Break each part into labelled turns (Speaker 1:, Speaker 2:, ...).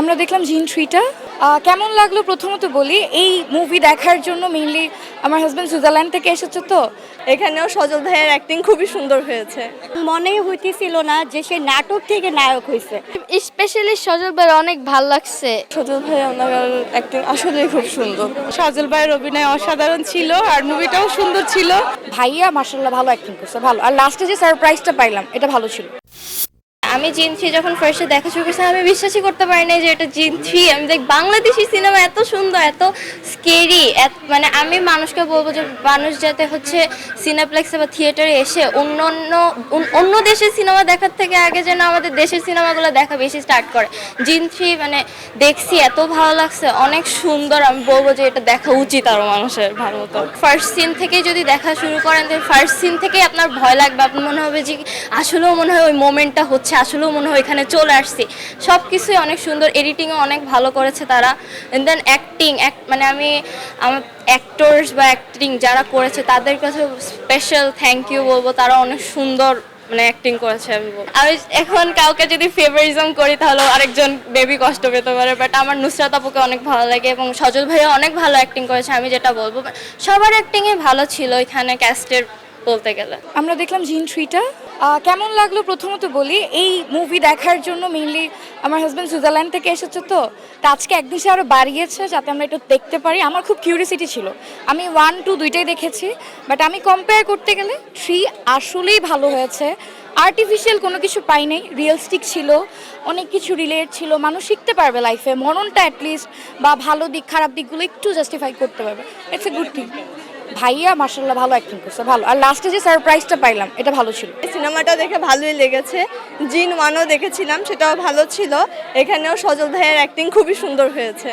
Speaker 1: আমরা দেখলাম জিন থ্রিটা। কেমন লাগল? প্রথমত বলি এই মুভি দেখার জন্য মেইনলি আমার হাজব্যান্ড সুইজারল্যান্ড থেকে এসেছে তো।
Speaker 2: এখানেও সজল ভাইয়ের অ্যাক্টিং খুবই সুন্দর হয়েছে।
Speaker 3: মনেই হইতেছিল না যে সে নাটক থেকে নায়ক হয়েছে
Speaker 4: স্পেশালি সজল ভাই অনেক ভালো লাগছে।
Speaker 2: সজল ভাই ওনার অ্যাক্টিং আসলেই খুব সুন্দর।
Speaker 5: সজল ভাইয়ের অভিনয় অসাধারণ ছিল আর মুভিটাও সুন্দর ছিল।
Speaker 1: ভাইয়া মার্শাল্লাহ ভালো অ্যাক্টিং করছে ভালো। আর লাস্টে যে সারপ্রাইজটা পাইলাম এটা ভালো ছিল।
Speaker 4: আমি জিন থ্রি যখন ফার্স্টে দেখা শুরু করেছিলাম, আমি বিশ্বাসই করতে পারি নাই যে এটা জিন থ্রি আমি দেখ, বাংলাদেশি সিনেমা এত সুন্দর, এত স্কেরি মানে আমি মানুষকে বলব যে মানুষ যাতে হচ্ছে সিনেপ্লেক্সে বা থিয়েটারে এসে অন্য অন্য অন্য- দেশের সিনেমা দেখার থেকে আগে যেন আমাদের দেশের সিনেমাগুলো দেখা বেশি স্টার্ট করে। জিন থ্রি মানে দেখছি, এত ভালো লাগছে, অনেক সুন্দর। আমি বলব যে এটা দেখা উচিত আরও মানুষের ভালো মতো। ফার্স্ট সিন থেকেই যদি দেখা শুরু করেন ফার্স্ট সিন থেকেই আপনার ভয় লাগবে। আপনার মনে হবে যে আসলেও মনে হয় ওই মোমেন্টটা হচ্ছে আসলেও মনে হয় এখানে চলে আসছি। সব কিছুই অনেক সুন্দর এডিটিংও অনেক ভালো করেছে তারা। দেন অ্যাক্টিং মানে আমি আমার অ্যাক্টরস বা অ্যাক্টিং যারা করেছে তাদের কাছে স্পেশাল থ্যাংক ইউ বলব। তারা অনেক সুন্দর মানে অ্যাক্টিং করেছে আমি। আমি এখন কাউকে যদি ফেভারিজম করি তাহলে আরেকজন বেবি কষ্ট পেতে পারে। বাট আমার নুসরাত আপুকে অনেক ভালো লাগে এবং সজল ভাইয়া অনেক ভালো অ্যাক্টিং করেছে, আমি যেটা বলব। সবার অ্যাক্টিংই ভালো ছিল এখানে ক্যাস্টের বলতে গেলে।
Speaker 1: আমরা দেখলাম জিন থ্রিটা। কেমন লাগল? প্রথমত বলি, এই মুভি দেখার জন্য মেইনলি আমার হাজব্যান্ড সুইজারল্যান্ড থেকে এসেছে তো, তা আজকে একদিন সে আরও বাড়িয়েছে যাতে আমরা একটু দেখতে পারি। আমার খুব কিউরিয়াসিটি ছিল। আমি ওয়ান টু দুইটাই দেখেছি বাট আমি কম্পেয়ার করতে গেলে থ্রি আসলেই ভালো হয়েছে। আর্টিফিশিয়াল কোনো কিছু পাই নাই রিয়েলস্টিক ছিল, অনেক কিছু রিলেট ছিল, মানুষ শিখতে পারবে লাইফে মননটা অ্যাটলিস্ট বা ভালো দিক, খারাপ দিকগুলো একটু জাস্টিফাই করতে পারবে। ইটস এ গুড থিং ভাইয়া মার্শাল্লাহ ভালো অ্যাক্টিং করছে, ভালো। আর লাস্টে যে সারপ্রাইজটা পাইলাম, এটা ভালো ছিল।
Speaker 2: সিনেমাটা দেখে ভালোই লেগেছে। জিন ওয়ানও দেখেছিলাম, সেটাও ভালো ছিল। এখানেও সজল ভাইয়ের অ্যাক্টিং খুবই সুন্দর হয়েছে।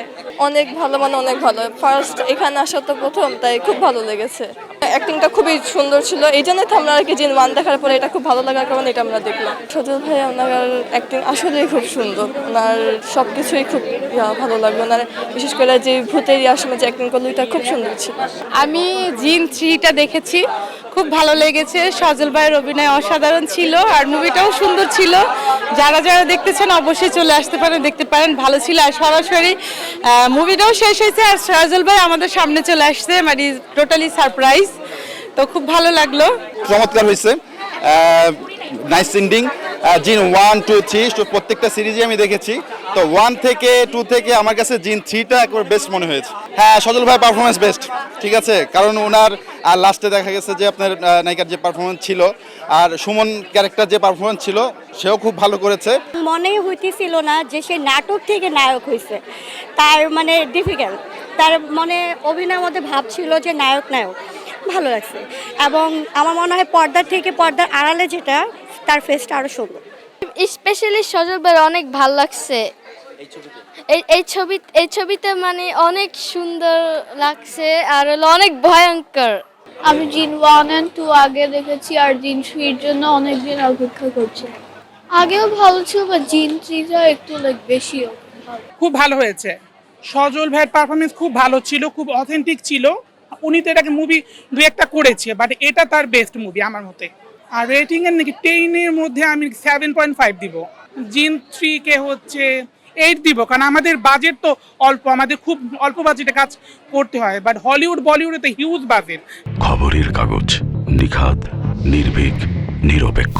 Speaker 2: অনেক ভালো মানে অনেক ভালো। ফার্স্ট এখানে আসা তো প্রথম, তাই খুব ভালো লেগেছে। অ্যাক্টিংটা খুবই সুন্দর ছিল। এই জন্যই তো আমরা আর কি জিন ওয়ান দেখার পরে এটা খুব ভালো লাগার কারণে এটা আমরা দেখলাম। সজল ভাই ওনার অ্যাক্টিং আসলেই খুব সুন্দর। ওনার সব কিছুই খুব ভালো লাগল। ওনার বিশেষ করে যে ভূতের ইয়ার সময় যে অ্যাক্টিং করল, এটা খুব সুন্দর ছিল।
Speaker 5: আমি জিন থ্রিটা দেখেছি। খুব ভালো লেগেছে। সজল ভাইয়ের অভিনয় অসাধারণ ছিল আর মুভিটাও সুন্দর ছিল। যারা যারা দেখতেছেন অবশ্যই চলে আসতে পারেন, দেখতে পারেন। ভালো ছিল আর সরাসরি মুভিটাও শেষ হয়েছে আর সজল ভাই আমাদের সামনে চলে আসছে। মানে টোটালি সারপ্রাইজ তো খুব ভালো লাগল।
Speaker 6: চমৎকার হয়েছে। নাইস এন্ডিং জিন ওয়ান টু থ্রি প্রত্যেকটা সিরিজে আমি দেখেছি। তো ওয়ান থেকে টু থেকে আমার কাছে জিন থ্রিটা একবার বেস্ট মনে হয়েছে। হ্যাঁ সজল ভাই পারফরমেন্স বেস্ট ঠিক আছে? কারণ ওনার আর লাস্টে দেখা গেছে যে আপনার নায়িকার যে পারফরমেন্স ছিল আর সুমন ক্যারেক্টার যে পারফরমেন্স ছিল সেও খুব ভালো করেছে।
Speaker 3: মনেই হইতেছিল না যে সে নাটক থেকে নায়ক হয়েছে তার মানে ডিফিকাল্ট তার মনে অভিনয়ের মধ্যে ভাব ছিল যে নায়ক নায়ক। ভালো লাগছে। এবং আমার মনে হয় পর্দার থেকে পর্দার আড়ালে যেটা তার ফেসটা আরও সুন্দর।
Speaker 4: স্পেশালি সজল ভাই অনেক ভালো লাগছে। এই এই ছবি এই ছবিতে মানে অনেক সুন্দর লাগছে আর হলো অনেক ভয়ঙ্কর।
Speaker 7: আমি জিন ওয়ান অ্যান্ড টু আগে দেখেছি আর জিন থ্রির জন্য অনেক দিন অপেক্ষা করছি। আগেও ভালো ছিল বা জিন থ্রিটা একটু লাইক বেশি ভালো
Speaker 8: খুব ভালো হয়েছে। সজল ভাইয়ের পারফরমেন্স খুব ভালো ছিল, খুব অথেন্টিক ছিল। উনি তো এটাকে মুভি দু একটা করেছে বাট এটা তার বেস্ট মুভি আমার মতে। আর রেটিং এর নাকি টেনের মধ্যে আমি সেভেন পয়েন্ট ফাইভ দিব। জিন থ্রি কে হচ্ছে এইট দিব, কারণ আমাদের বাজেট তো অল্প, আমাদের খুব অল্প বাজেটে কাজ করতে হয় বাট হলিউড বলিউডে তো হিউজ বাজেট
Speaker 9: খবরের কাগজ নিখাত নির্ভীক, নিরপেক্ষ।